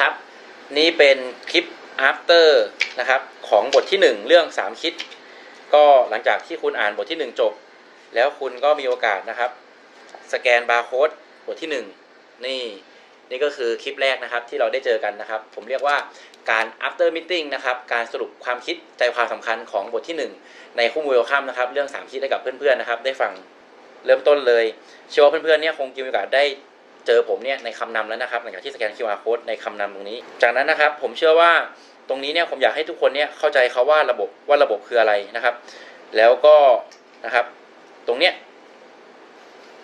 ครับ นี่เป็นคลิป after นะครับของบทที่ 1 เรื่อง 3 คิด ก็หลังจากที่คุณอ่านบทที่ 1 จบ แล้วคุณก็มีโอกาสนะครับ สแกนบาร์โค้ดบทที่ 1 นี่นี่ก็คือคลิปแรกนะครับที่เราได้เจอกันนะครับ ผมเรียกว่าการ after meeting นะครับการสรุปความคิดใจความสำคัญของบทที่ 1 ในคู่มือเวลคัมนะครับ เรื่อง 3 คิดให้กับเพื่อนๆนะครับ ได้ฟังเริ่มต้นเลย เชื่อว่าเพื่อนๆเนี่ยคงมีโอกาสได้ เจอผมเนี่ยในคำนำแล้วนะครับหลังจากที่สแกน QR code ในคำนำตรงนี้ จากนั้นนะครับผมเชื่อว่าตรงนี้เนี่ยผมอยากให้ทุกคนเนี่ยเข้าใจเขาว่าระบบว่าระบบคืออะไรนะครับ แล้วก็นะครับตรงเนี้ย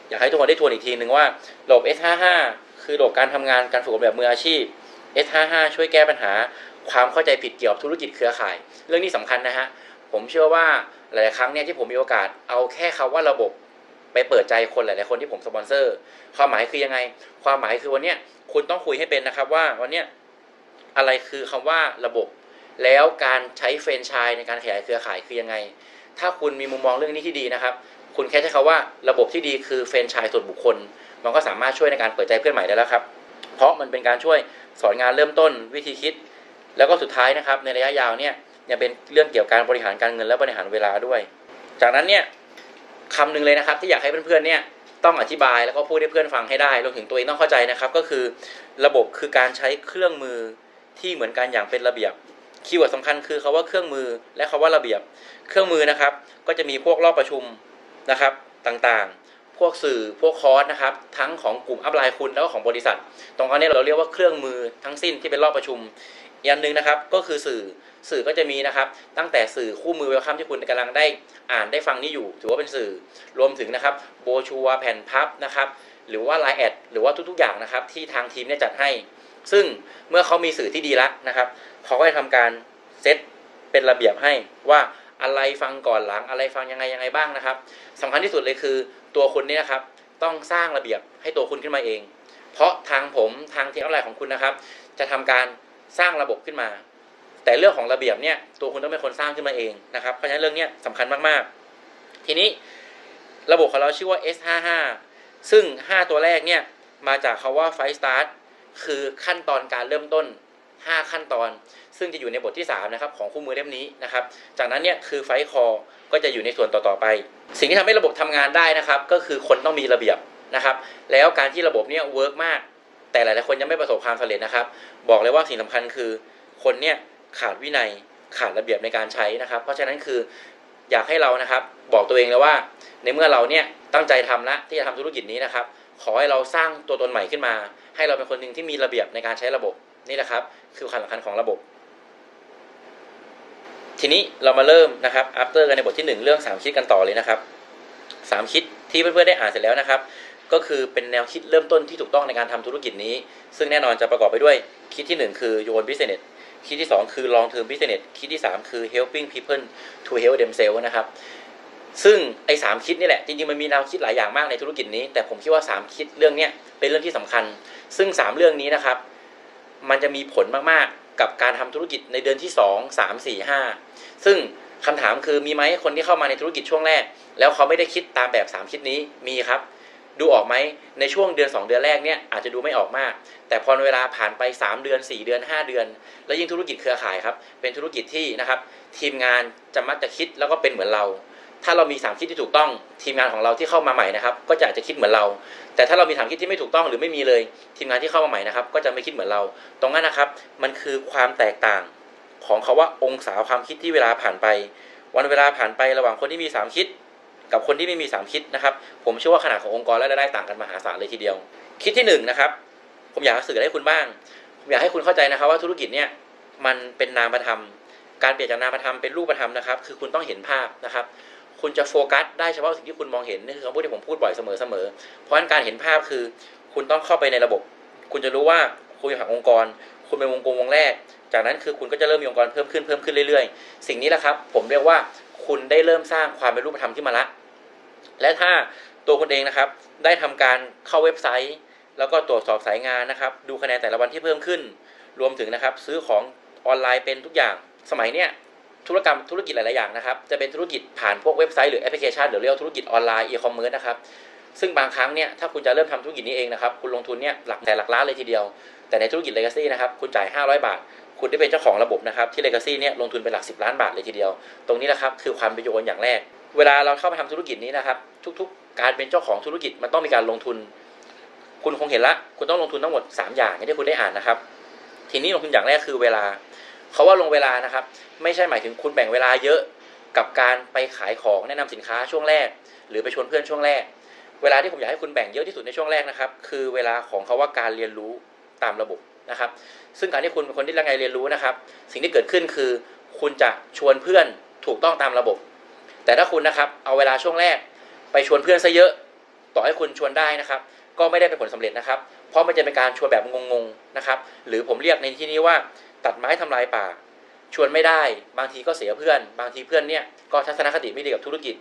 อยากให้ทุกคนได้ทวนอีกทีหนึ่งว่าระบบ S55 คือระบบการทำงานการฝึกอบแบบมืออาชีพ S55 ช่วยแก้ปัญหา ความเข้าใจผิดเกี่ยวกับธุรกิจเครือข่าย เรื่องนี้สำคัญนะฮะผมเชื่อว่าหลายครั้งเนี่ยที่ผมมีโอกาสเอาแค่คาว่าระบบ ไปเปิดใจคนหลายๆคนที่ผมสปอนเซอร์ความหมายคือยังไง ความหมายคือวันเนี้ยคุณต้องคุยให้เป็นนะครับว่าวันเนี้ยอะไรคือคำว่าระบบ แล้วการใช้แฟรนไชส์ในการขยายเครือข่ายคือยังไง ถ้าคุณมีมุมมองเรื่องนี้ที่ดีนะครับ คุณแค่ใช้คำว่าระบบที่ดีคือแฟรนไชส์ส่วนบุคคล มันก็สามารถช่วยในการเปิดใจเพื่อนใหม่ได้แล้วครับ เพราะมันเป็นการช่วยสอนงานเริ่มต้นวิธีคิด แล้วก็สุดท้ายนะครับในระยะยาวเนี่ยยังเป็นเรื่องเกี่ยวกับการบริหารการเงินและบริหารเวลาด้วย จากนั้นเนี่ย คำหนึ่งเลยนะครับ ที่อยากให้เพื่อนๆเนี่ยต้องอธิบายแล้วก็พูดให้เพื่อนฟังให้ได้รวมถึงตัวเองต้องเข้าใจนะครับ ก็คือระบบคือการใช้เครื่องมือที่เหมือนกันอย่างเป็นระเบียบคีย์เวิร์ดสำคัญคือคาว่าเครื่องมือและคาว่าระเบียบ เครื่องมือนะครับ ก็จะมีพวกรอบประชุมนะครับต่างๆ พวกสื่อพวกคอร์สนะครับ ทั้งของกลุ่มอัพไลน์คุณแล้วก็ของบริษัท ตรงนี้เราเรียกว่าเครื่องมือทั้งสิ้นที่เป็นรอบประชุมอีกอันหนึ่งนะครับ ก็คือสื่อ สื่อก็จะมีนะครับ ตั้งแต่สื่อคู่มือเวลคัมที่คุณกำลังได้อ่านได้ฟังนี่อยู่ ถือว่าเป็นสื่อรวมถึงนะครับโบชัวแผ่นพับนะครับ หรือว่าไลน์แอดหรือว่าทุกๆอย่างนะครับ ที่ทางทีมเนี่ยจัดให้ ซึ่งเมื่อเขามีสื่อที่ดีแล้วนะครับเขาก็จะทำการเซตเป็นระเบียบให้ว่าอะไรฟังก่อนหลังอะไรฟังยังไงยังไงบ้างนะครับสำคัญที่สุดเลยคือตัวคุณเนี่ยนะครับต้องสร้างระเบียบให้ตัวคุณขึ้นมาเอง เพราะทางผมทางทีมออนไลน์ของคุณนะครับ จะทำการสร้างระบบขึ้นมา แต่เรื่องของระเบียบเนี่ยตัวคุณต้องเป็นคนสร้างขึ้นมาเองนะครับเพราะฉะนั้นเรื่องนี้สำคัญมากๆ ทีนี้ระบบของเราชื่อว่า S55 ซึ่ง 5 ตัวแรกเนี่ยมาจากคาว่า Fight Start คือขั้นตอนการเริ่มต้น 5 ขั้นตอน ซึ่งจะอยู่ในบทที่ 3 นะครับ ของคู่มือเล่มนี้นะครับ จากนั้นเนี่ยคือ Fight Call ก็จะอยู่ในส่วนต่อๆไป สิ่งที่ทำให้ระบบทำงานได้นะครับ ก็คือคนต้องมีระเบียบนะครับ แล้วการที่ระบบเนี่ยเวิร์กมาก แต่หลายๆคนยังไม่ประสบความสำเร็จนะครับ บอกเลยว่าสิ่งสำคัญคือคนเนี่ย ขาดวินัยขาดระเบียบในการใช้นะครับ เพราะฉะนั้นคืออยากให้เรานะครับบอกตัวเองเลยว่า ในเมื่อเราเนี่ยตั้งใจทำละที่จะทำธุรกิจนี้นะครับ ขอให้เราสร้างตัวตนใหม่ขึ้นมา ให้เราเป็นคนหนึ่งที่มีระเบียบในการใช้ระบบนี่แหละครับ คือความสำคัญของระบบ ทีนี้เรามาเริ่มนะครับ after กันในบทที่ 1 เรื่อง 3 คิดกันต่อเลยนะครับ 3 คิดที่เพื่อนๆได้อ่านเสร็จแล้วนะครับ ก็คือเป็นแนวคิดเริ่มต้นที่ถูกต้องในการทำธุรกิจนี้ ซึ่งแน่นอนจะประกอบไปด้วยคิดที่ 1 คือโยน business คิดที่ 2 คือ long term business คิดที่ 3 คือ helping people to help themselves นะครับ ซึ่งไอ้สามคิดนี่แหละ จริงๆ มันมีแนวคิดหลายอย่างมากในธุรกิจนี้ แต่ผมคิดว่า 3 คิดเรื่องเนี้ยเป็นเรื่องที่สำคัญ ซึ่ง 3 เรื่องนี้นะครับ มันจะมีผลมากๆ กับการทำธุรกิจในเดือนที่ 2 3 4 5 ซึ่งคำถามคือมีไหมคนที่เข้ามาในธุรกิจช่วงแรก แล้วเขาไม่ได้คิดตามแบบ 3 คิดนี้มีครับ ดูออกไหมในช่วงเดือน 2 เดือนแรกเนี่ยอาจจะดูไม่ออกมาก แต่พอเวลาผ่านไป 3 เดือน 4 เดือน 5 เดือน แล้วยิ่งธุรกิจเครือข่ายครับเป็นธุรกิจที่นะครับทีมงานจะมักจะคิดแล้วก็เป็นเหมือนเรา ถ้าเรามีสามคิดที่ถูกต้องทีมงานของเราที่เข้ามาใหม่นะครับก็จะอาจจะคิดเหมือนเรา แต่ถ้าเรามีสามคิดที่ไม่ถูกต้องหรือไม่มีเลย ทีมงานที่เข้ามาใหม่นะครับก็จะไม่คิดเหมือนเรา ตรงนั้นนะครับมันคือความแตกต่างของเขาว่าองศาความคิดที่เวลาผ่านไป วันเวลาผ่านไประหว่างคนที่มีสามคิด กับคนที่ไม่มีสามคิดนะครับ ผมเชื่อว่าขนาดขององค์กรและรายได้ต่างกันมหาศาลเลยทีเดียว คิดที่หนึ่งนะครับผมอยากสื่อให้คุณบ้าง ผมอยากให้คุณเข้าใจนะครับ ว่าธุรกิจเนี่ยมันเป็นนามธรรม การเปลี่ยนจากนามธรรมเป็นรูปธรรมนะครับ คือคุณต้องเห็นภาพนะครับ คุณจะโฟกัสได้เฉพาะสิ่งที่คุณมองเห็นนี่คือคำพูดที่ผมพูดบ่อยเสมอเสมอเพราะฉะนั้นการเห็นภาพคือ คุณต้องเข้าไปในระบบ คุณจะรู้ว่าคุณอยู่ห่างองค์กร คุณเป็นวงกลมวงแรก จากนั้นคือคุณก็จะเริ่มมีองค์กรเพิ่มขึ้นเพิ่มขึ้นเรื่อยๆ สิ่งนี้แหละครับ ผมเรียกว่าคุณได้เริ่มสร้างความเป็นรูปธรรมขึ้นมาละ และถ้าตัวคุณเองนะครับ ได้ทำการเข้าเว็บไซต์ แล้วก็ตรวจสอบสายงานนะครับ ดูคะแนนแต่ละวันที่เพิ่มขึ้น รวมถึงนะครับ ซื้อของออนไลน์เป็นทุกอย่าง สมัยเนี้ยธุรกรรมธุรกิจหลาย ๆ อย่างนะครับ จะเป็นธุรกิจผ่านพวกเว็บไซต์หรือแอปพลิเคชันหรือเรียกว่าธุรกิจออนไลน์อีคอมเมิร์ซนะครับซึ่งบางครั้งเนี่ยถ้าคุณจะเริ่มทำธุรกิจนี้เองนะครับคุณลงทุนเนี่ยหลักแต่หลักล้านเลยทีเดียว แต่ในธุรกิจ Legacy นะครับคุณจ่าย 500 บาท คุณได้เป็นเจ้าของระบบนะครับที่ Legacy เนี่ยลงทุนเป็นหลัก 10 ล้านบาทเลยทีเดียว ตรงนี้แหละครับคือความประโยชน์อย่างแรก เวลาเราเข้ามาทำธุรกิจนี้นะครับ ทุก ๆ การเป็นเจ้าของธุรกิจมันต้องมีการลงทุน คุณคงเห็นละ คุณต้องลงทุนทั้งหมด3อย่างอย่างที่คุณได้อ่านนะครับ ทีนี้ลงทุนอย่างแรกคือเวลาเขาว่าลงเวลานะครับ ไม่ใช่หมายถึงคุณแบ่งเวลาเยอะกับการไปขายของแนะนำสินค้าช่วงแรก หรือไปชวนเพื่อนช่วงแรก เวลาที่ผมอยากให้คุณแบ่งเยอะที่สุดในช่วงแรกนะครับ คือเวลาของเขาว่าการเรียนรู้ตามระบบนะครับ ซึ่งการที่คุณเป็นคนที่รังไงเรียนรู้นะครับ สิ่งที่เกิดขึ้นคือ คุณจะชวนเพื่อนถูกต้องตามระบบ แต่ถ้าคุณนะครับเอาเวลาช่วงแรกไปชวนเพื่อนซะเยอะ ต่อให้คุณชวนได้นะครับ ก็ไม่ได้เป็นผลสำเร็จนะครับ เพราะมันจะเป็นการชวนแบบงงๆนะครับ หรือผมเรียกในที่นี้ว่า ตัดไม้ทำลายป่า ชวนไม่ได้ บางทีก็เสียเพื่อน บางทีเพื่อนเนี่ยก็ทัศนคติไม่ดีกับธุรกิจ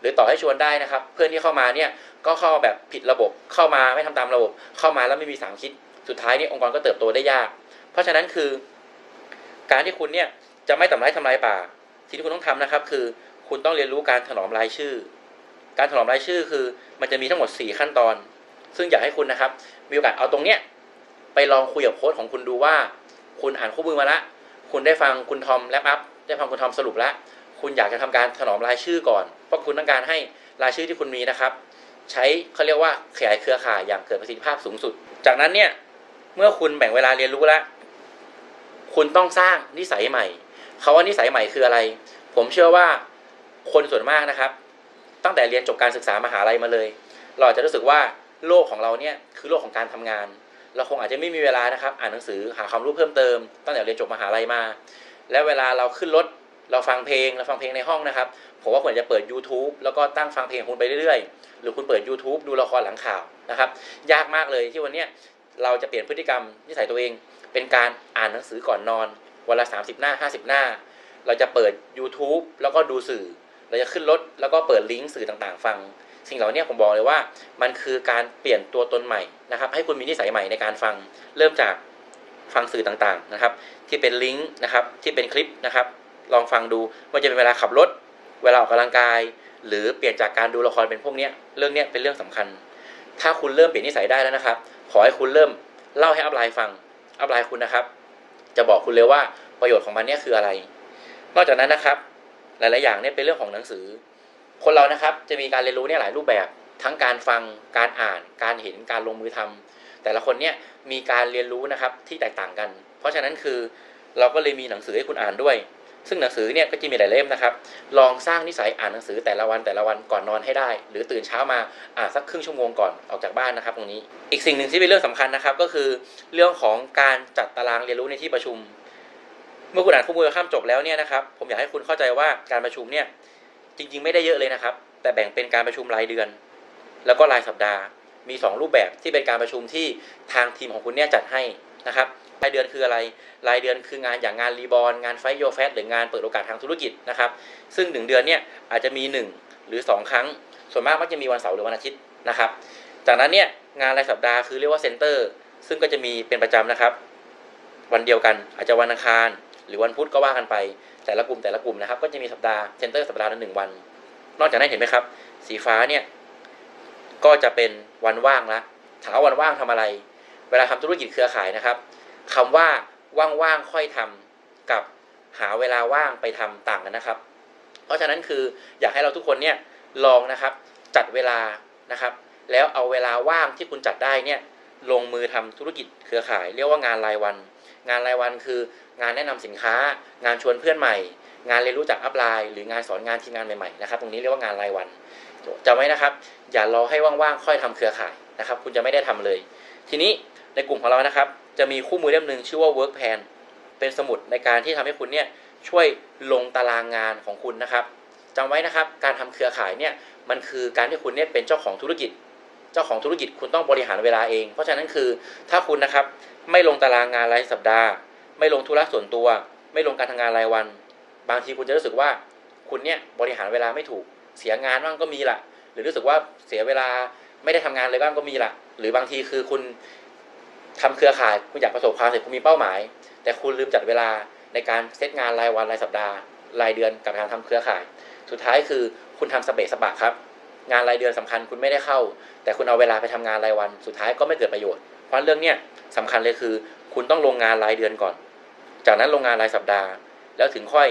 หรือต่อให้ชวนได้นะครับ เพื่อนที่เข้ามาเนี่ยก็เข้าแบบผิดระบบเข้ามาไม่ทำตามระบบ เข้ามาแล้วไม่มีสามคิด สุดท้ายนี่องค์กรก็เติบโตได้ยาก เพราะฉะนั้นคือ การที่คุณเนี่ยจะไม่ทำร้ายทำลายป่าสิ่งที่คุณต้องทำนะครับ คือ คุณต้องเรียนรู้การถนอมรายชื่อ การถนอมรายชื่อคือ มันจะมีทั้งหมด 4 ขั้นตอน ซึ่งอยากให้คุณนะครับ มีโอกาสเอาตรงเนี้ยไปลองคุยกับโค้ชของคุณดูว่า คุณอ่านคู่มือมาละ คุณได้ฟังคุณทอมแลปอัพ ได้ฟังคุณทอมสรุปแล้วคุณอยากจะทำการถนอมรายชื่อก่อน เพราะคุณต้องการให้รายชื่อที่คุณมีนะครับ ใช้เขาเรียกว่าขยายเครือข่ายอย่างเกิดประสิทธิภาพสูงสุด จากนั้นเนี่ย เมื่อคุณแบ่งเวลาเรียนรู้แล้วคุณต้องสร้างนิสัยใหม่คาว่านิสัยใหม่คืออะไร ผมเชื่อว่า คนส่วนมากนะครับ ตั้งแต่เรียนจบการศึกษามหาลัยมาเลย เราอาจจะรู้สึกว่าโลกของเราเนี่ยคือโลกของการทำงาน เราคงอาจจะไม่มีเวลานะครับ อ่านหนังสือหาความรู้เพิ่มเติม ตั้งแต่เรียนจบมหาลัยมา และเวลาเราขึ้นรถเราฟังเพลงเราฟังเพลงในห้องนะครับผมว่าควรจะเปิด YouTube แล้วก็ตั้งฟังเพลงคุณไปเรื่อยๆ หรือคุณเปิด YouTube ดูละครหลังข่าวนะครับ ยากมากเลยที่วันนี้เราจะเปลี่ยนพฤติกรรมนิสัยตัวเอง เป็นการอ่านหนังสือก่อนนอน วันละ 30 หน้า 50 หน้า เราจะเปิด YouTube แล้วก็ดูสื่อ เราจะขึ้นรถแล้วก็เปิดลิงก์สื่อต่างๆ ฟัง สิ่งเหล่านี้ผมบอกเลยว่า มันคือการเปลี่ยนตัวตนใหม่นะครับ ให้คุณมีนิสัยใหม่ในการฟัง เริ่มจากฟังสื่อต่างๆนะครับ ที่เป็นลิงก์นะครับที่เป็นคลิปนะครับ ลองฟังดูว่าจะเป็นเวลาขับรถ เวลาออกกำลังกาย หรือเปลี่ยนจากการดูละครเป็นพวกนี้เรื่องนี้เป็นเรื่องสำคัญ ถ้าคุณเริ่มเปลี่ยนนิสัยได้แล้วนะครับ ขอให้คุณเริ่มเล่าให้อัพไลน์ฟังอัพไลน์คุณนะครับ จะบอกคุณเลยว่าประโยชน์ของมันเนี่ยคืออะไร นอกจากนั้นนะครับ หลาย ๆ อย่างเนี่ยเป็นเรื่องของหนังสือ คนเรานะครับจะมีการเรียนรู้เนี่ยหลายรูปแบบทั้งการฟังการอ่าน การเห็นการลงมือทำแต่ละคนเนี่ยมีการเรียนรู้นะครับที่แตกต่างกัน เพราะฉะนั้นคือเราก็เลยมีหนังสือให้คุณอ่านด้วย ซึ่งหนังสือเนี่ยก็จะมีหลายเล่มนะครับ ลองสร้างนิสัยอ่านหนังสือแต่ละวันแต่ละวันก่อนนอนให้ได้ หรือตื่นเช้ามาอ่านสักครึ่งชั่วโมงก่อนออกจากบ้านนะครับ ตรงนี้ อีกสิ่งหนึ่งที่เป็นเรื่องสำคัญนะครับ ก็คือเรื่องของการจัดตารางเรียนรู้ในที่ประชุม เมื่อคุณอ่านคู่มือข้ามจบแล้วเนี่ยนะครับผมอยากให้คุณเข้าใจว่าการประชุมเนี่ยจริง ๆ ไม่ได้เยอะเลยนะครับ แต่แบ่งเป็นการประชุมรายเดือน แล้วก็รายสัปดาห์ มี 2 รูปแบบที่เป็นการประชุมที่ทางทีมของคุณเนี่ยจัดให้นะครับรายเดือนคืออะไร รายเดือนคืองานอย่างงานรีบอลงานไฟโยแฟสหรืองานเปิดโอกาสทางธุรกิจนะครับ ซึ่ง 1 เดือนเนี่ยอาจจะมี 1 หรือ 2 ครั้ง ส่วนมากมักจะมีวันเสาร์หรือวันอาทิตย์นะครับ จากนั้นเนี่ยงานรายสัปดาห์คือเรียกว่าเซ็นเตอร์ซึ่งก็จะมีเป็นประจำนะครับ วันเดียวกันอาจจะวันอังคาร หรือวันพุธก็ว่ากันไป แต่ละกลุ่มแต่ละกลุ่มนะครับ ก็จะมีสัปดาห์เซ็นเตอร์สัปดาห์ละหนึ่งวัน นอกจากนั้นเห็นไหมครับ สีฟ้าเนี่ยก็จะเป็นวันว่างละถามว่าวันว่างทำอะไร เวลาทำธุรกิจเครือข่ายนะครับคำว่าว่างๆค่อยทำกับหาเวลาว่างไปทำต่างกันนะครับ เพราะฉะนั้นคืออยากให้เราทุกคนเนี่ยลองนะครับจัดเวลานะครับ แล้วเอาเวลาว่างที่คุณจัดได้เนี่ย ลงมือทำธุรกิจเครือข่าย เรียกว่างานรายวัน งานรายวันคืองานแนะนำสินค้า งานชวนเพื่อนใหม่ งานเรียนรู้จากอัพไลน์หรืองานสอนงานทีมงานใหม่ๆนะครับตรงนี้เรียกว่างานรายวันจำไว้นะครับ อย่ารอให้ว่างๆค่อยทำเครือข่ายนะครับ คุณจะไม่ได้ทำเลย ทีนี้ในกลุ่มของเรานะครับ จะมีคู่มือเล่มหนึ่งชื่อว่า work plan เป็นสมุดในการที่ทำให้คุณเนี่ยช่วยลงตารางงานของคุณนะครับจำไว้นะครับ การทำเครือข่ายเนี่ยมันคือการที่คุณเนี่ยเป็นเจ้าของธุรกิจ เจ้าของธุรกิจคุณต้องบริหารเวลาเอง เพราะฉะนั้นคือถ้าคุณนะครับไม่ลงตารางงานรายสัปดาห์ ไม่ลงธุระส่วนตัว ไม่ลงการทำงานรายวัน บางทีคุณจะรู้สึกว่าคุณเนี่ยบริหารเวลาไม่ถูกเสียงานบ้างก็มีละหรือรู้สึกว่าเสียเวลาไม่ได้ทำงานเลยบ้างก็มีละหรือบางทีคือคุณทำเครือข่ายคุณอยากประสบความสำเร็จคุณมีเป้าหมาย แต่คุณลืมจัดเวลาในการเซตงานรายวันรายสัปดาห์ รายเดือนกับการทำเครือข่าย สุดท้ายคือคุณทำสเปซสปะครับ งานรายเดือนสำคัญคุณไม่ได้เข้า แต่คุณเอาเวลาไปทำงานรายวันสุดท้ายก็ไม่เกิดประโยชน์ เพราะเรื่องเนี้ยสำคัญเลยคือ คุณต้องลงงานรายเดือนก่อน จากนั้นลงงานรายสัปดาห์ แล้วถึงค่อย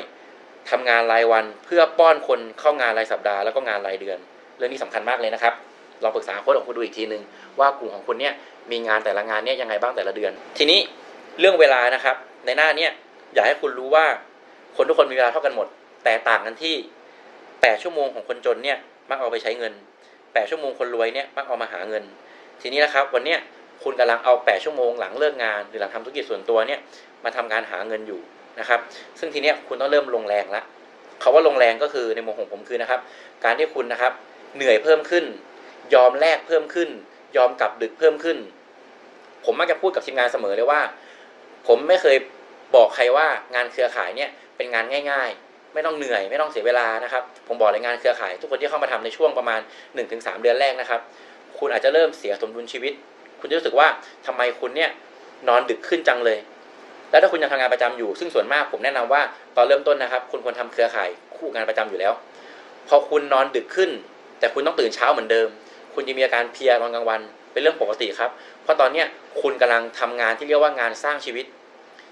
ทำงานรายวันเพื่อป้อนคนเข้างานรายสัปดาห์แล้วก็งานรายเดือน เรื่องนี้สำคัญมากเลยนะครับลองปรึกษาโค้ชของคุณดูอีกทีนึงว่ากลุ่มของคุณเนี่ยมีงานแต่ละงานเนี่ยยังไงบ้างแต่ละเดือน ทีนี้เรื่องเวลานะครับ ในหน้าเนี่ยอยากให้คุณรู้ว่าคนทุกคนมีเวลาเท่ากันหมด แต่ต่างกันที่ 8 ชั่วโมงของคนจนเนี่ย มักเอาไปใช้เงิน8ชั่วโมงคนรวยเนี่ยมักเอามาหาเงิน ทีนี้นะครับ วันเนี้ยคุณกำลังเอา8ชั่วโมงหลังเลิกงาน หรือหลังทำธุรกิจส่วนตัวเนี่ยมาทำการหาเงินอยู่นะครับ ซึ่งทีเนี้ยคุณต้องเริ่มลงแรงละคาว่าลงแรงก็คือในมุมของผมคือนะครับ การที่คุณนะครับ เหนื่อยเพิ่มขึ้น ยอมแลกเพิ่มขึ้น ยอมกลับดึกเพิ่มขึ้น ผมมักจะพูดกับทีมงานเสมอเลยว่า ผมไม่เคยบอกใครว่างานเครือข่ายเนี่ยเป็นงานง่าย ๆ ไม่ต้องเหนื่อย ไม่ต้องเสียเวลานะครับ ผมบอกเลยงานเครือข่าย ทุกคนที่เข้ามาทำในช่วงประมาณ 1-3 เดือนแรกนะครับ คุณอาจจะเริ่มเสียสมดุลชีวิต คุณจะรู้สึกว่าทำไมคุณเนี่ยนอนดึกขึ้นจังเลย แล้วถ้าคุณยังทำงานประจำอยู่ ซึ่งส่วนมากผมแนะนำว่าตอนเริ่มต้นนะครับ คุณควรทำเครือข่ายคู่งานประจำอยู่แล้ว พอคุณนอนดึกขึ้น แต่คุณต้องตื่นเช้าเหมือนเดิม คุณจะมีอาการเพียตอนกลางวัน เป็นเรื่องปกติครับ เพราะตอนเนี้ยคุณกำลังทำงานที่เรียกว่างานสร้างชีวิต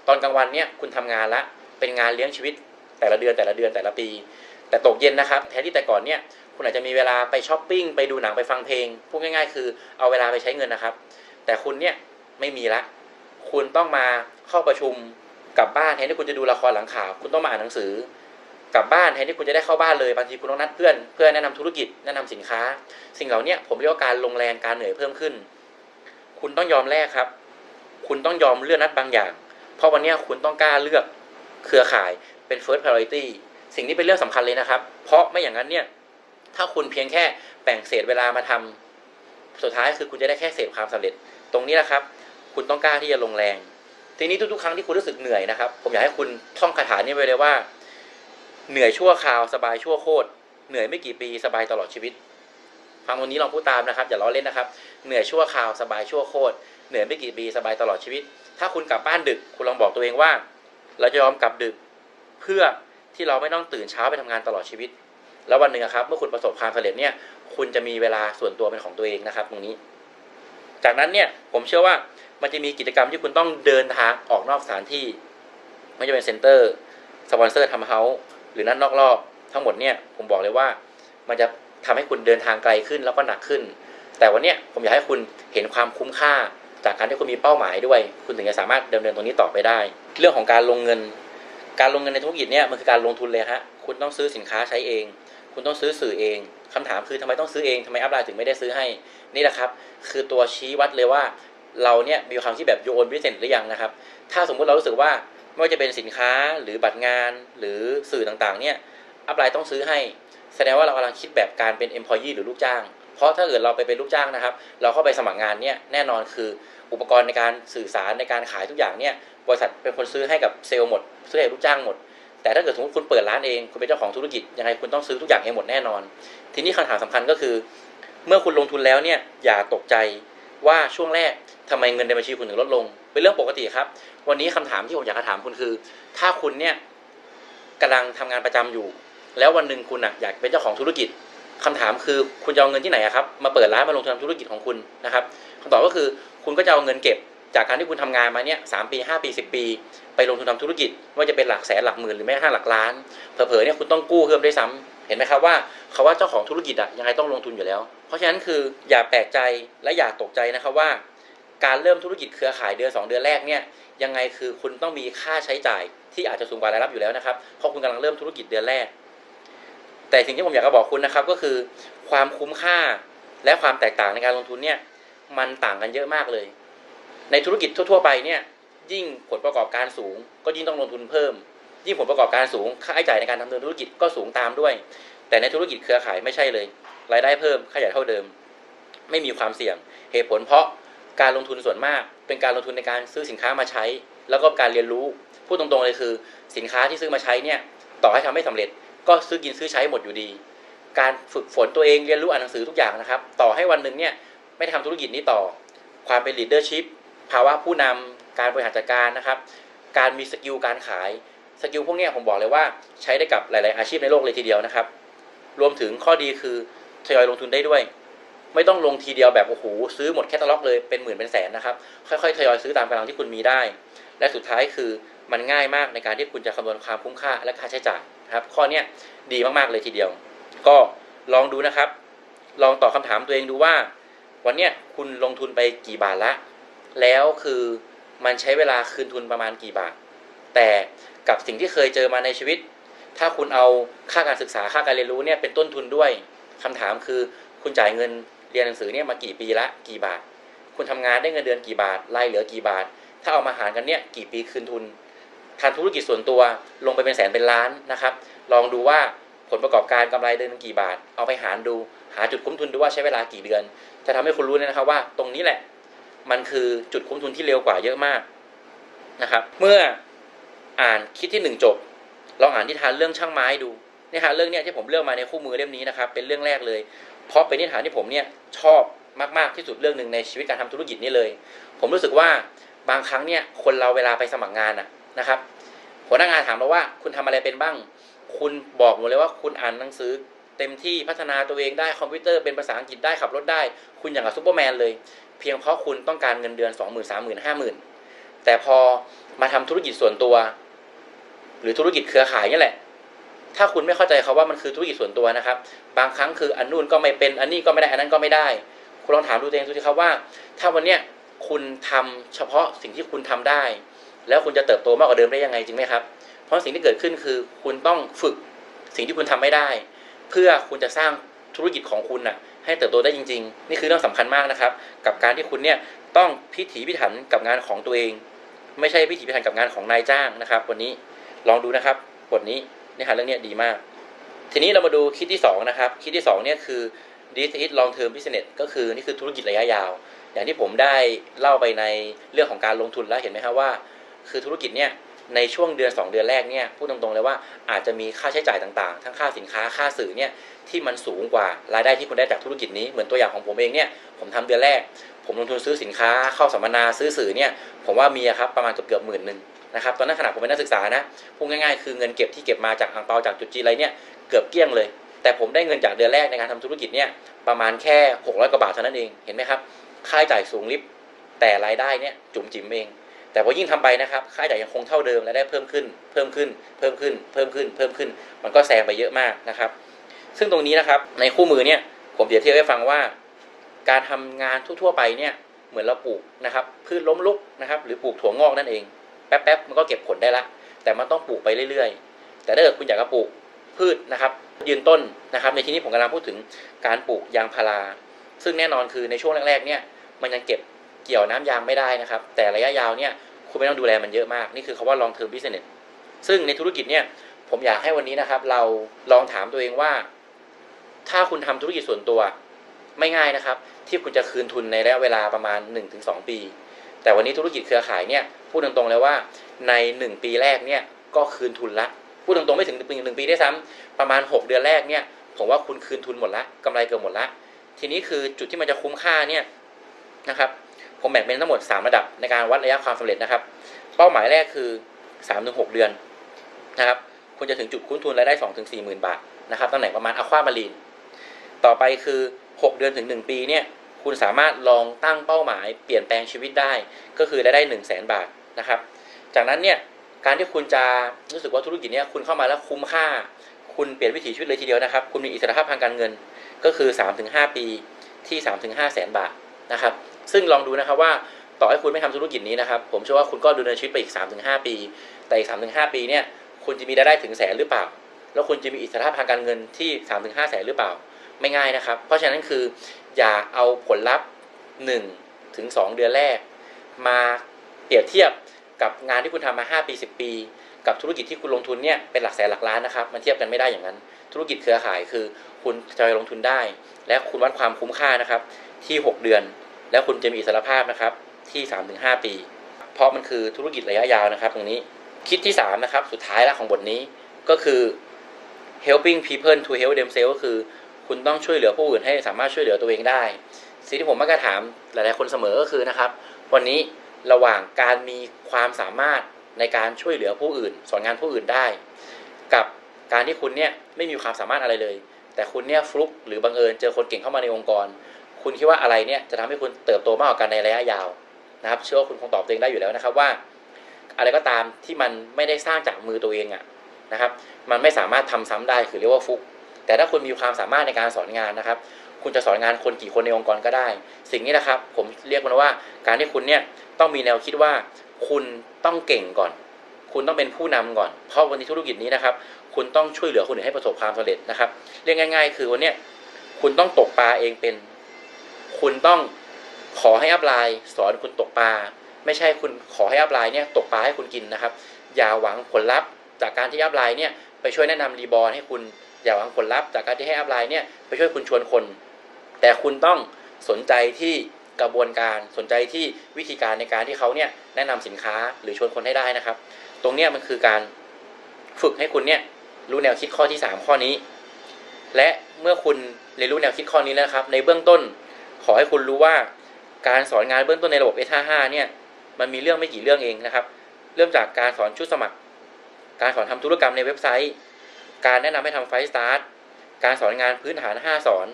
ตอนกลางวันเนี่ยคุณทำงานละเป็นงานเลี้ยงชีวิต แต่ละเดือนแต่ละเดือนแต่ละปี แต่ตกเย็นนะครับแทนที่แต่ก่อนเนี่ยคุณอาจจะมีเวลาไปช้อปปิ้งไปดูหนังไปฟังเพลงพูดง่าย ๆ คือเอาเวลาไปใช้เงินนะครับ แต่คุณเนี่ยไม่มีละ คุณต้องมาเข้าประชุมกลับบ้านแทนที่คุณจะดูละครหลังข่าว คุณต้องมาอ่านหนังสือกลับบ้านแทนที่คุณจะได้เข้าบ้านเลยบางทีคุณต้องนัดเพื่อนเพื่อแนะนำธุรกิจแนะนำสินค้า สิ่งเหล่านี้ผมเรียกว่าการลงแรงการเหนื่อยเพิ่มขึ้น คุณต้องยอมแลกครับ คุณต้องยอมเลื่อกนัดบางอย่าง เพราะวันเนี้ยคุณต้องกล้าเลือกเครือข่าย เป็น first priority สิ่งนี้เป็นเรื่องสำคัญเลยนะครับ เพราะไม่อย่างนั้นเนี่ย ถ้าคุณเพียงแค่แบ่งเศษเวลามาทำสุดท้ายคือคุณจะได้แค่เศษความสำเร็จ ตรงนี้แหละครับ คุณต้องกล้าที่จะลงแรง ทีนี้ทุกๆ ครั้งที่คุณรู้สึกเหนื่อยนะครับ ผมอยากให้คุณท่องคาถานี้ไว้เลยว่า เหนื่อยชั่วคราวสบายชั่วโคตร เหนื่อยไม่กี่ปีสบายตลอดชีวิต ฟังวันนี้ลองพูดตามนะครับอย่าล้อเล่นนะครับ เหนื่อยชั่วคราวสบายชั่วโคตร เหนื่อยไม่กี่ปีสบายตลอดชีวิต ถ้าคุณกลับบ้านดึก คุณลองบอกตัวเองว่า เราจะยอมกลับดึก เพื่อที่เราไม่ต้องตื่นเช้าไปทำงานตลอดชีวิต แล้ววันหนึ่งครับ เมื่อคุณประสบความสำเร็จเนี่ย คุณจะมีเวลาส่วนตัวเป็นของตัวเองนะครับ ตรงนี้ จากนั้นเนี่ยผมเชื่อว่ามันจะมีกิจกรรมที่คุณต้องเดินทางออกนอกสถานที่ ไม่ว่าจะเป็นเซ็นเตอร์สปอนเซอร์ทำเฮาส์หรือนั่นนอกรอบทั้งหมดเนี่ยผมบอกเลยว่า มันจะทำให้คุณเดินทางไกลขึ้นแล้วก็หนักขึ้น แต่วันเนี้ยผมอยากให้คุณเห็นความคุ้มค่า จากการที่คุณมีเป้าหมายด้วย คุณถึงจะสามารถดำเนินตรงนี้ต่อไปได้ เรื่องของการลงเงิน การลงเงินในธุรกิจเนี่ยมันคือการลงทุนเลยฮะคุณต้องซื้อสินค้าใช้เอง คุณต้องซื้อสื่อเองคำถามคือทำไมต้องซื้อเองทำไมอัพไลน์ถึงไม่ได้ซื้อให้นี่แหละครับ คือตัวชี้วัดเลยว่าเราเนี่ยมีความคิดแบบโยนบิสเนสหรือยังนะครับ ถ้าสมมุติเรารู้สึกว่าไม่ว่าจะเป็นสินค้าหรือบัตรงานหรือสื่อต่างๆ เนี่ยอัพไลน์ต้องซื้อให้ แสดงว่าเรากำลังคิดแบบการเป็น employee หรือลูกจ้าง เพราะถ้าเกิดเราไปเป็นลูกจ้างนะครับ เราเข้าไปสมัครงานเนี่ยแน่นอนคืออุปกรณ์ในการสื่อสารในการขายทุกอย่างเนี่ย บริษัทเป็นคนซื้อให้กับเซลล์หมด ซื้อให้ลูกจ้างหมด แต่ถ้าเกิดสมมติคุณเปิดร้านเองคุณเป็นเจ้าของธุรกิจยังไงคุณต้องซื้อทุกอย่างเองหมดแน่นอน ทีนี้คำถามสำคัญก็คือ เมื่อคุณลงทุนแล้วเนี่ยอย่าตกใจว่าช่วงแรกทำไมเงินในบัญชีคุณถึงลดลง เป็นเรื่องปกติครับ วันนี้คำถามที่ผมอยากจะถามคุณคือ ถ้าคุณเนี่ยกำลังทำงานประจำอยู่ แล้ววันหนึ่งคุณอะอยากเป็นเจ้าของธุรกิจคำถามคือคุณจะเอาเงินที่ไหนอะครับ มาเปิดร้านมาลงทุนทำธุรกิจของคุณนะครับคำตอบก็คือคุณก็จะเอาเงินเก็บ จากการที่คุณทำงานมาเนี่ยสามปีห้าปีสิบปี ไปลงทุนทำธุรกิจว่าจะเป็นหลักแสนหลักหมื่นหรือแม้กระทั่งหลักล้านเผลอๆเนี่ยคุณต้องกู้เพิ่มด้วยซ้ำเห็นไหมครับว่าเขาว่าเจ้าของธุรกิจอะยังไงต้องลงทุนอยู่แล้ว เพราะฉะนั้นคืออย่าแปลกใจและอย่าตกใจนะครับว่า การเริ่มธุรกิจเครือข่ายเดือนสองเดือนแรกเนี่ยยังไงคือคุณต้องมีค่าใช้จ่ายที่อาจจะสูงกว่ารายรับอยู่แล้วนะครับเพราะคุณกำลังเริ่มธุรกิจเดือนแรก แต่สิ่งที่ผมอยากจะบอกคุณนะครับก็คือความคุ้มค่าและความแตกต่างในการลงทุนเนี่ยมันต่างกันเยอะมากเลย ในธุรกิจทั่ว ๆ ไปเนี่ยยิ่งผลประกอบการสูง ก็ยิ่งต้องลงทุนเพิ่ม ยิ่งผลประกอบการสูงค่าใช้จ่ายในการดำเนินธุรกิจก็สูงตามด้วย แต่ในธุรกิจเครือข่ายไม่ใช่เลย รายได้เพิ่มค่าใช้จ่ายเท่าเดิม ไม่มีความเสี่ยง เหตุผลเพราะการลงทุนส่วนมาก เป็นการลงทุนในการซื้อสินค้ามาใช้ แล้วก็การเรียนรู้พูดตรงๆเลยคือ สินค้าที่ซื้อมาใช้เนี่ยต่อให้ทำไม่สำเร็จ ก็ซื้อกินซื้อใช้หมดอยู่ดี การฝึกฝนตัวเองเรียนรู้อ่านหนังสือทุกอย่างนะครับ ต่อให้วันหนึ่งเนี่ยไม่ได้ทำธุรกิจนี้ต่อ ความเป็น leadership ภาวะผู้นำการบริหารจัดการนะครับ การมีสกิลการขายสกิลพวกนี้ผมบอกเลยว่าใช้ได้กับหลาย ๆ อาชีพในโลกเลยทีเดียวนะครับ รวมถึงข้อดีคือทยอยลงทุนได้ด้วย ไม่ต้องลงทีเดียวแบบโอ้โหซื้อหมดแคตตาล็อกเลยเป็นหมื่นเป็นแสนนะครับ ค่อย ๆ ทยอยซื้อตามกำลังที่คุณมีได้ และสุดท้ายคือมันง่ายมากในการที่คุณจะคำนวณความคุ้มค่าและค่าใช้จ่ายนะครับ ข้อนี้ดีมาก ๆ เลยทีเดียว ก็ลองดูนะครับ ลองตอบคำถามตัวเองดูว่า วันนี้คุณลงทุนไปกี่บาทละ แล้วคือมันใช้เวลาคืนทุนประมาณกี่บาท แต่กับสิ่งที่เคยเจอมาในชีวิต ถ้าคุณเอาค่าการศึกษาค่าการเรียนรู้เนี่ยเป็นต้นทุนด้วยคำถามคือคุณจ่ายเงินเรียนหนังสือเนี่ยมากี่ปีละกี่บาท คุณทำงานได้เงินเดือนกี่บาทรายเหลือกี่บาท ถ้าเอามาหารกันเนี่ยกี่ปีคืนทุนทานธุรกิจส่วนตัวลงไปเป็นแสนเป็นล้านนะครับ ลองดูว่าผลประกอบการกำไรเดือนกี่บาท เอาไปหารดู หาจุดคุ้มทุนดูว่าใช้เวลากี่เดือน จะทำให้คุณรู้เลยนะครับว่าตรงนี้แหละ มันคือจุดคุ้มทุนที่เร็วกว่าเยอะมากนะครับ เมื่ออ่านคิดที่หนึ่งจบลองอ่านนิทานเรื่องช่างไม้ดูนิทานเรื่องเนี้ยที่ผมเลือกมาในคู่มือเล่มนี้นะครับ เป็นเรื่องแรกเลย เพราะเป็นนิทานที่ผมเนี่ยชอบมาก ๆ ที่สุดเรื่องหนึ่งในชีวิตการทำธุรกิจนี้เลย ผมรู้สึกว่าบางครั้งเนี่ยคนเราเวลาไปสมัครงานอะนะครับหัวหน้างานถามเราว่าคุณทำอะไรเป็นบ้าง คุณบอกหมดเลยว่าคุณอ่านหนังสือเต็มที่พัฒนาตัวเองได้คอมพิวเตอร์เป็นภาษาอังกฤษได้ขับรถได้ คุณอย่างกับซูเปอร์แมนเลย เพียงเพราะคุณต้องการเงินเดือน2 0 0 0 0 3 0 0 0 0 5 0,000แต่พอมาทำธุรกิจส่วนตัว หรือธุรกิจเครือข่ายนี่แหละ ถ้าคุณไม่เข้าใจเขาว่ามันคือธุรกิจส่วนตัวนะครับ บางครั้งคืออันนู่นก็ไม่เป็นอันนี้ก็ไม่ได้อันนั้นก็ไม่ได้ คุณลองถามดูตัวเองดูสิครับว่า ถ้าวันเนี้ยคุณทำเฉพาะสิ่งที่คุณทำได้ แล้วคุณจะเติบโตมากกว่าเดิมได้ยังไงจริงไหมครับ เพราะสิ่งที่เกิดขึ้นคือคุณต้องฝึกสิ่งที่คุณทำไม่ได้ เพื่อคุณจะสร้างธุรกิจของคุณน่ะ ให้เติบโตได้จริง ๆ นี่คือเรื่องสำคัญมากนะครับ กับการที่คุณเนี่ยต้องพิถีพิถันกับงานของตัวเอง ไม่ใช่พิถีพิถันกับงานของนายจ้างนะครับ วันนี้ลองดูนะครับบทนี้เนื้อหาเรื่องนี้ดีมาก ทีนี้เรามาดูคิดที่สองนะครับคิดที่สองเนี่ยคือ this is long term business ก็คือนี่คือธุรกิจระยะยาว อย่างที่ผมได้เล่าไปในเรื่องของการลงทุนแล้วเห็นไหมครับว่า คือธุรกิจเนี่ย ในช่วงเดือน 2 เดือนแรกเนี่ยพูดตรงๆเลยว่าอาจจะมีค่าใช้จ่ายต่างๆ ทั้งค่าสินค้าค่าสื่อเนี่ยที่มันสูงกว่ารายได้ที่คุณได้จากธุรกิจนี้เหมือนตัวอย่างของผมเองเนี่ยผมทำเดือนแรก ผมลงทุนซื้อสินค้าเข้าสัมมนาซื้อสื่อเนี่ยผมว่ามีครับประมาณเกือบเกือบหมื่นหนึ่งนะครับตอนนั้นขณะผมเป็นนักศึกษานะพูดง่ายๆคือเงินเก็บที่เก็บมาจากอ่างเปาจากจุดจีอะไรเนี่ยเกือบเกลี้ยงเลย แต่ผมได้เงินจากเดือนแรกในการทำธุรกิจเนี่ยประมาณแค่600กว่าบาทเท่านั้นเองเห็นไหมครับค่าใช้จ่ายสูงลิบแต่รายได้เนี่ยจุ๋มจิ๋มเอง แต่พอยิ่งทำไปนะครับค่าใช้จ่ายยังคงเท่าเดิมและได้เพิ่มขึ้น เพิ่มขึ้น เพิ่มขึ้น เพิ่มขึ้น เพิ่มขึ้น มันก็แซงไปเยอะมากนะครับ ซึ่งตรงนี้นะครับในคู่มือเนี่ยผมเปรียบเทียบให้ฟังว่า การทำงานทั่วๆไปเนี่ยเหมือนเราปลูกนะครับพืชล้มลุกนะครับ หรือปลูกถั่วงอกนั่นเอง แป๊บๆมันก็เก็บผลได้ละ แต่มันต้องปลูกไปเรื่อยๆ แต่ถ้าเกิดคุณอยากจะปลูกพืชนะครับยืนต้นนะครับ ในที่นี้ผมกำลังพูดถึงการปลูกยางพารา ซึ่งแน่นอนคือในช่วงแรกๆเนี่ยมันยังเก็บ เกี่ยวน้ำยางไม่ได้นะครับ แต่ระยะยาวเนี่ยคุณไม่ต้องดูแลมันเยอะมาก นี่คือคาว่า long term business ซึ่งในธุรกิจเนี่ยผมอยากให้วันนี้นะครับ เราลองถามตัวเองว่า ถ้าคุณทำธุรกิจส่วนตัว ไม่ง่ายนะครับ ที่คุณจะคืนทุนในระยะเวลาประมาณ 1-2 ปี แต่วันนี้ธุรกิจเครือข่ายเนี่ยพูดตรงๆเลยว่าใน 1 ปีแรกเนี่ยก็คืนทุนละพูดตรงๆไม่ถึงปีหนึ่งปีได้ซ้ำประมาณ 6 เดือนแรกเนี่ยผมว่าคุณคืนทุนหมดละกำไรเกือบหมดละทีนี้คือจุดที่มันจะคุ้มค่าเนี่ยนะครับ ผมแบ่งเป็นทั้งหมด 3 ระดับในการวัดระยะความสำเร็จนะครับ เป้าหมายแรกคือ 3-6 เดือนนะครับคุณจะถึงจุดคุ้มทุนรายได้ 2-4 0 0 0 0บาทนะครับตำแหน่งประมาณอะความารีน ต่อไปคือ 6 เดือนถึง 1 ปีเนี่ยคุณสามารถลองตั้งเป้าหมายเปลี่ยนแปลงชีวิตได้ ก็คือรายได้ 1 0 0 0 0แบาทนะครับ จากนั้นเนี่ยการที่คุณจะรู้สึกว่าธุรกิจเนี้ยคุณเข้ามาแล้วคุ้มค่า คุณเปลี่ยนวิถีชีวิตเลยทีเดียวนะครับ คุณมีอิสรภาพทางการเงินก็คือ 3-5 ปีที่ 3-5แสนบาทนะครับ ซึ่งลองดูนะครับว่าต่อให้คุณไม่ทำธุรกิจนี้นะครับ ผมเชื่อว่าคุณก็ดำเนินชีวิตไปอีก 3-5 ปี แต่อีก 3-5 ปีเนี่ยคุณจะมีรายได้ถึงแสนหรือเปล่า แล้วคุณจะมีอิสรภาพทางการเงินที่ 3-5แสนหรือเปล่า ไม่ง่ายนะครับ เพราะฉะนั้นคืออย่าเอาผลลัพธ์1ถึง2เดือนแรก มาเปรียบเทียบกับงานที่คุณทำมา 5 ปี 10 ปี กับธุรกิจที่คุณลงทุนเนี่ยเป็นหลักแสนหลักล้านนะครับ มันเทียบกันไม่ได้อย่างนั้น ธุรกิจเครือข่ายคือคุณจะลงทุนได้ และคุณวัดความคุ้มค่านะครับที่ 6 เดือน แล้วคุณจะมีอิสรภาพนะครับที่3-5 ปี เพราะมันคือธุรกิจระยะยาวนะครับ ตรงนี้คิดที่3นะครับสุดท้ายล้วของบทนี้ก็คือ helping people to help themselves ก็คือ คุณต้องช่วยเหลือผู้อื่นให้สามารถช่วยเหลือตัวเองได้ สิ่งที่ผมมักจะถามหลายๆคนเสมอก็คือนะครับ วันนี้ระหว่างการมีความสามารถในการช่วยเหลือผู้อื่น สอนงานผู้อื่นได้ กับการที่คุณเนี่ยไม่มีความสามารถอะไรเลย แต่คุณเนี่ยฟลุกหรือบังเอิญเจอคนเก่งเข้ามาในองค์กร คุณคิดว่าอะไรเนี่ยจะทำให้คุณเติบโตมากกว่ากันในระยะยาวนะครับ เชื่อว่าคุณคงตอบตัวเองได้อยู่แล้วนะครับว่า อะไรก็ตามที่มันไม่ได้สร้างจากมือตัวเองอะนะครับ มันไม่สามารถทำซ้ำได้คือเรียกว่าฟุก แต่ถ้าคุณมีความสามารถในการสอนงานนะครับ คุณจะสอนงานคนกี่คนในองค์กรก็ได้ สิ่งนี้นะครับ ผมเรียกมันว่าการที่คุณเนี่ยต้องมีแนวคิดว่า คุณต้องเก่งก่อน คุณต้องเป็นผู้นำก่อน เพราะวันนี้ธุรกิจนี้นะครับ คุณต้องช่วยเหลือคนอื่นให้ประสบความสำเร็จนะครับ เรียกง่าย ๆ คือวันนี้คุณต้องตกปลาเองเป็น คุณต้องขอให้อัพไลน์สอนคุณตกปลา ไม่ใช่คุณขอให้อัพไลน์เนี่ยตกปลาให้คุณกินนะครับ อย่าหวังผลลัพธ์จากการที่อัพไลน์เนี่ยไปช่วยแนะนำรีบอร์ให้คุณอย่าหวังผลลัพธ์จากการที่ให้อัพไลน์เนี่ยไปช่วยคุณชวนคน แต่คุณต้องสนใจที่กระบวนการสนใจที่วิธีการในการที่เขาเนี่ยแนะนำสินค้าหรือชวนคนให้ได้นะครับ ตรงเนี้ยมันคือการฝึกให้คุณเนี่ยรู้แนวคิดข้อที่ 3 ข้อนี้ และเมื่อคุณเรียนรู้แนวคิดข้อนี้แล้วนะครับ ในเบื้องต้น ขอให้คุณรู้ว่าการสอนงานเบื้องต้นในระบบ S55 เนี่ย มันมีเรื่องไม่กี่เรื่องเองนะครับ เริ่มจากการสอนชุดสมัคร การสอนทำธุรกรรมในเว็บไซต์ การแนะนำให้ทำไฟสตาร์ทการสอนงานพื้นฐาน 5 สอน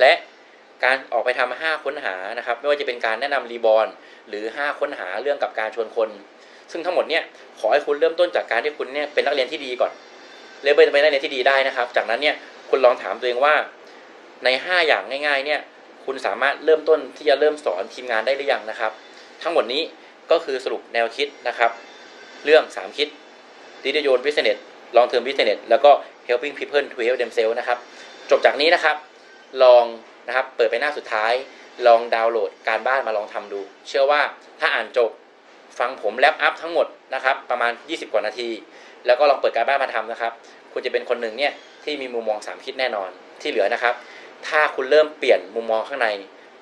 และการออกไปทำ5ค้นหานะครับ ไม่ว่าจะเป็นการแนะนำรีบอร์นหรือ 5 ค้นหาเรื่องกับการชวนคน ซึ่งทั้งหมดเนี่ยขอให้คุณเริ่มต้นจากการที่คุณเนี่ยเป็นนักเรียนที่ดีก่อนเริ่มเป็นนักเรียนที่ดีได้นะครับ จากนั้นเนี่ยคุณลองถามตัวเองว่าใน 5 อย่างง่าย ๆ เนี่ย คุณสามารถเริ่มต้นที่จะเริ่มสอนทีมงานได้หรือยังนะครับ ทั้งหมดนี้ก็คือสรุปแนวคิดนะครับ เรื่อง 3 คิด d i g i t a l Business Long Term Business แล้วก็ Helping People to Help Themselves นะครับ จบจากนี้นะครับ ลองนะครับเปิดไปหน้าสุดท้าย ลองดาวน์โหลดการบ้านมาลองทำดู เชื่อว่าถ้าอ่านจบฟังผมแลปอัพทั้งหมดนะครับประมาณ 20 กว่านาที แล้วก็ลองเปิดการบ้านมาทำนะครับ คุณจะเป็นคนหนึ่งเนี่ยที่มีมุมมอง 3 คิดแน่นอนที่เหลือนะครับ ถ้าคุณเริ่มเปลี่ยนมุมมองข้างใน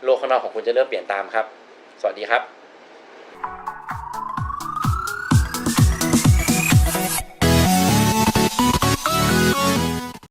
โลกข้างนอกของคุณจะเริ่มเปลี่ยนตามครับ สวัสดีครับ